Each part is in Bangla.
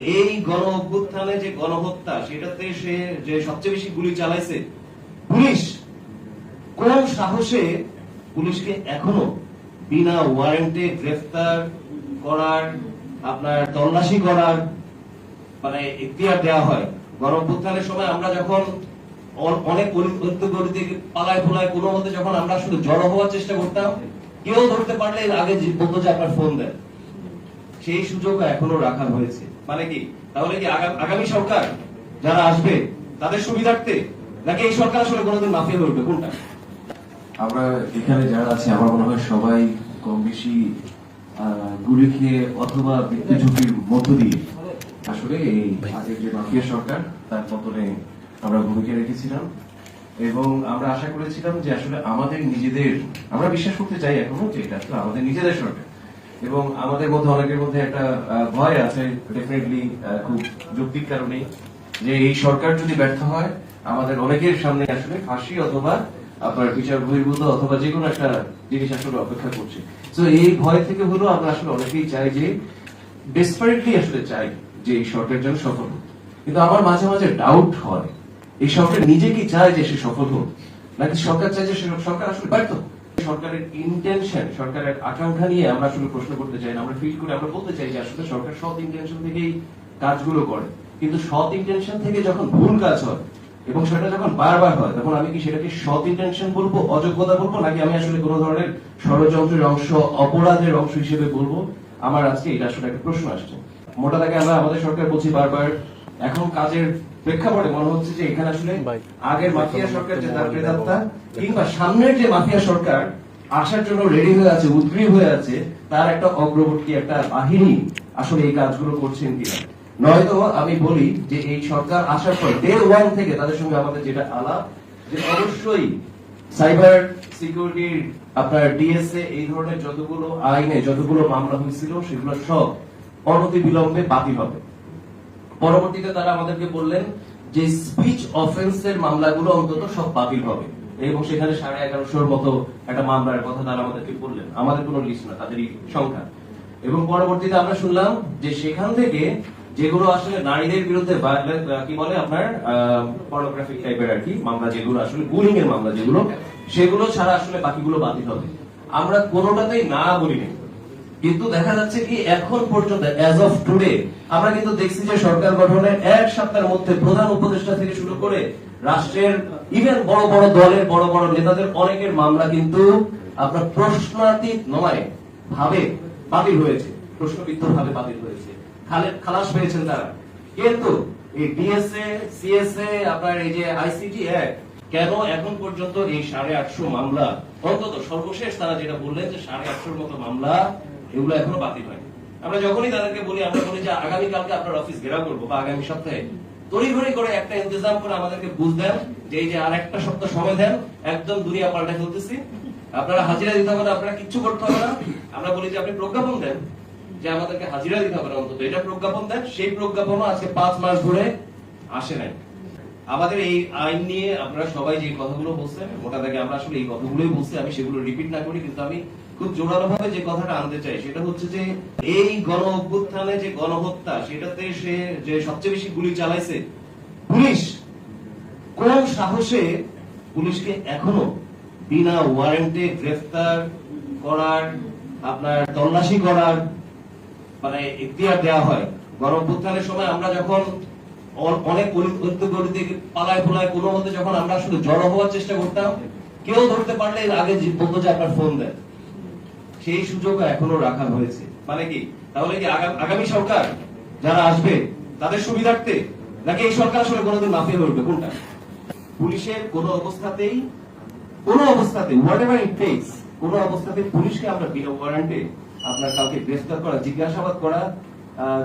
এই গণ অভ্যুত্থানে যে গণহত্যা, সেটাতে সে যে সবচেয়ে বেশি গুলি চালাইছে, পুলিশ। কোন সাহসে পুলিশকে এখনও বিনা ওয়ারেন্টে গ্রেফতার করার, আপনার তল্লাশি করার মানে ইখতিয়ার দেওয়া হয়? গণ অভ্যুত্থানের সময় আমরা যখন অনেক গলিতে পালায় পোলায় কোনো মতে যখন আমরা শুধু জড়ো হওয়ার চেষ্টা করতাম, কেউ ধরতে পারলে আগে বলতো যে আপনার ফোন দেন সেই সুযোগ এখনও রাখা হয়েছে। মানে কি? তাহলে কি আগা- আগামী সরকার যারা আসবে, তাদের সুবিধার্থে? নাকি এই সরকার আসলে কোনোদিন মাফিয়া হয়ে উঠবে? কোনটা? আমরা এখানে যারা আছে, আমার মনে হয় সবাই কম বেশি গুলি খেয়ে অথবা ঝুঁকির মধ্য দিয়ে আসলে এই আগের যে মাফিয়া সরকার, তার পতনে আমরা ভূমিকা রেখেছিলাম। এবং আমরা আশা করেছিলাম যে আসলে আমাদের নিজেদের, আমরা বিশ্বাস করতে চাই এখনও যে এটা আসলে আমাদের নিজেদের সরকার। এবং আমাদের মধ্যে, অনেকের মধ্যে একটা ভয় আছে ডেফিনেটলি খুব যৌক্তিক কারণেই যে এই সরকার যদি ব্যর্থ হয়, আমাদের অনেকের সামনে আসলে ফাঁসি অথবা আপনার বিচার বহির্ভূত অথবা যে কোনো একটা জিনিস আসলে অপেক্ষা করছে। তো এই ভয় থেকে হলো আমরা আসলে অনেকেই চাই যে ডেসপারেটলি আসলে চাই যে এই সরকার যেন সফল হোক। কিন্তু আমার মাঝে মাঝে ডাউট হয়, এই সরকার নিজে কি চায় যে সে সফল হোক? নাকি সরকার চায় যে সরকার আসলে ব্যর্থ সরকারের ইন্টেনশন সরকারের আকাঙ্ক্ষা নিয়ে আমরা আসলে প্রশ্ন করতে চাই না। আমরা ফিল করে, আমরা বলতে চাই যে আসলে সরকার সৎ ইন্টেনশন থেকেই কাজগুলো করে। কিন্তু সৎ ইন্টেনশন থেকে যখন ভুল কাজ হয় এবং সেটা যখন বারবার হয়, তখন আমি কি সেটাকে সৎ ইন্টেনশন বলব, অযোগ্যতা বলব, নাকি আমি আসলে কোনো ধরনের ষড়যন্ত্রের অংশ, অপরাধের অংশ হিসেবে বলব? আমার আজকে এটা আসলে একটা প্রশ্ন আসছে। মোটা দাগে আমরা আমাদের সরকার বলছি বারবার এখন কাজের প্রেক্ষাপটে মনে হচ্ছে যে এখানে আসলে আগের মাফিয়া সরকার যে তার প্রেতাত্মা কিংবা সামনের যে মাফিয়া সরকার আসার জন্য রেডি হয়ে আছে উদ্গ্রীব হয়ে আছে তার একটা অগ্রবর্তী একটা বাহিনী আসলে এই কাজগুলো করছেন কিনা। নয়তো আমি বলি যে এই সরকার আসার পর ডে ওয়ান থেকে তাদের সঙ্গে আমাদের যেটা আলাপ যে অবশ্যই সাইবার সিকিউরিটির আপনার ডিএসএ এই ধরনের যতগুলো আইনে যতগুলো মামলা হয়েছিল সেগুলো সব অনতি বিলম্বে বাতিল হবে। পরবর্তীতে তারা আমাদেরকে বললেন যে স্পিচ অফেন্সের মামলাগুলো অন্তত সব বাতিল হবে। এবং সেখানে সাড়ে এগারোশোর মতো একটা মামলার কথা তারা আমাদেরকে বললেন। আমাদের কোনো লিস্ট না, তাদেরই সংখ্যা। এবং পরবর্তীতে আমরা শুনলাম যে সেখান থেকে যেগুলো আসলে নারীদের বিরুদ্ধে কি বলে আপনার পর্নোগ্রাফিক টাইপের আর কি মামলা যেগুলো, আসলে বুলিং এর মামলা যেগুলো, সেগুলো ছাড়া আসলে বাকিগুলো বাতিল হবে। আমরা কোনোটাতেই না বলিনি কিন্তু দেখা যাচ্ছে কি এখন পর্যন্ত অ্যাজ অফ টুডে আমরা কিন্তু দেখছি যে সরকার গঠনের এক সপ্তাহের মধ্যে প্রধান উপদেষ্টা থেকে শুরু করে রাষ্ট্রের ইভেন বড় বড় দলের বড় বড় নেতাদের অনেকের মামলা কিন্তু আপনার প্রশ্নাতীত নয়, ভাবে বাতিল হয়েছে প্রশ্নবিদ্ধ ভাবে বাতিল হয়েছে। খালাস পেয়েছেন তারা। কিন্তু এই ডিএসএ সিএসএ আপনার এই যে আইসিটি অ্যাক্ট কেন এখন পর্যন্ত এই সাড়ে আটশো মামলা, অন্তত সর্বশেষ তারা যেটা বললেন যে সাড়ে আটশোর মতো মামলা এগুলো এখনও বাতিল হয়নি। আমরা যখনই তাদেরকে বলি, আমরা বলি যে আগামীকালকে আপনার অফিস ঘেরাও করব বা আগামী সপ্তাহে। তড়িঘড়ি করে একটা ইন্তজাম করে আমাদেরকে বুঝ দেন যে এই যে আর একটা সপ্তাহ সময় দেন, একদম দুনিয়া পাল্টা ফেলতেছি। আপনারা হাজিরা দিতে হবে না, আপনারা কিচ্ছু করতে হবে না। আমরা বলি যে আপনি প্রজ্ঞাপন দেন যে আমাদেরকে হাজিরা দিতে হবে না অন্তত। এটা প্রজ্ঞাপন দেন, সেই প্রজ্ঞাপনও আজকে পাঁচ মাস ধরে আসে নাই। আমাদের এই আইন নিয়ে আপনারা সবাই যে কথাগুলো বলছেন, মোটা দাগে আমরা আসলে এই কথাগুলোই বলছি, আমি সেগুলো রিপিট না করি, কিন্তু আমি খুব জোরালো ভাবে যে কথাটা আনতে চাই, সেটা হচ্ছে যে এই গণ অভ্যুত্থানে যে গণহত্যা, সেটাতে সে যে সবচেয়ে বেশি গুলি চালাইছে, পুলিশ কোন সাহসে পুলিশকে এখনও বিনা ওয়ারেন্টে গ্রেফতার করার, আপনার তল্লাশি করার মানে ইখতিয়ার দেওয়া হয়? গণ অভ্যুত্থানের সময় আমরা যখন অনেক গলিতে পালায় পোলায় কোনো মধ্যে যখন আমরা শুধু জড়ো হওয়ার চেষ্টা করতাম, কেউ ধরতে পারলে আগে বলতো যে আপনার ফোন দেন সেই সুযোগ এখনও রাখা হয়েছে। মানে কি? তাহলে কি আগামী সরকার যারা আসবে, তাদের সুবিধার্থে? নাকি এই সরকার আসলে কোনোদিন মাফিয়া উঠবে? কোনটা? পুলিশের কোন অবস্থাতেই, কোন অবস্থাতে হোয়াট এভার ইট টেক্স কোন অবস্থাতে পুলিশকে আমরা বিনা ওয়ারেন্টে আপনার কাউকে গ্রেফতার করা, জিজ্ঞাসাবাদ করা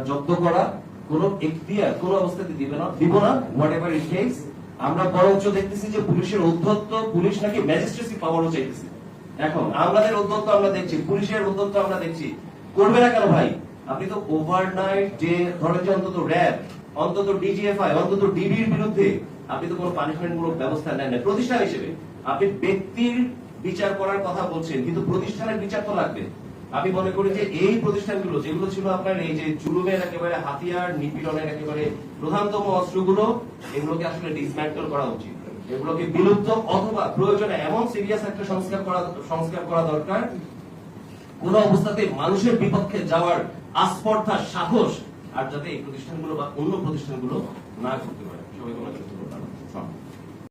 জব্দ করা, কোন এখতিয়ার, কোন অবস্থাতে দিবে না, দিব না হোয়াট এভার ইট টেক্স আমরা বরঞ্চ দেখতেছি যে পুলিশের অধ্যত্ত পুলিশ নাকি ম্যাজিস্ট্রেসি পাওয়ারও চাইতেছে। এখন, আমাদের উদ্যোগ আমরা দেখছি, পুলিশের উদ্যোগ আমরা দেখছি। করবে না কেন ভাই? আপনি তো ওভারনাইট যে ধরেন যে অন্তত র্যাব অন্তত ডিজিএফআই অন্তত ডিবির বিরুদ্ধে আপনি তো কোনো পানিশমেন্ট মূলক ব্যবস্থা নেন না প্রতিষ্ঠান হিসেবে আপনি ব্যক্তির বিচার করার কথা বলছেন, কিন্তু প্রতিষ্ঠানের বিচার তো লাগবে। আমি মনে করি যে এই প্রতিষ্ঠানগুলো, যেগুলো ছিল আপনার এই যে জুলুমের একেবারে হাতিয়ার, নিপীড়নের একেবারে প্রধানতম অস্ত্রগুলো, এগুলোকে আসলে ডিসম্যান্টল করা উচিত। এগুলোকে বিলুপ্ত অথবা প্রয়োজনে এমন সিরিয়াস একটা সংস্কার করা সংস্কার করা দরকার। কোন অবস্থাতে মানুষের বিপক্ষে যাওয়ার আস্পর্ধা সাহস আর যাতে এই প্রতিষ্ঠানগুলো বা অন্য প্রতিষ্ঠানগুলো না করতে পারে। সবাইকে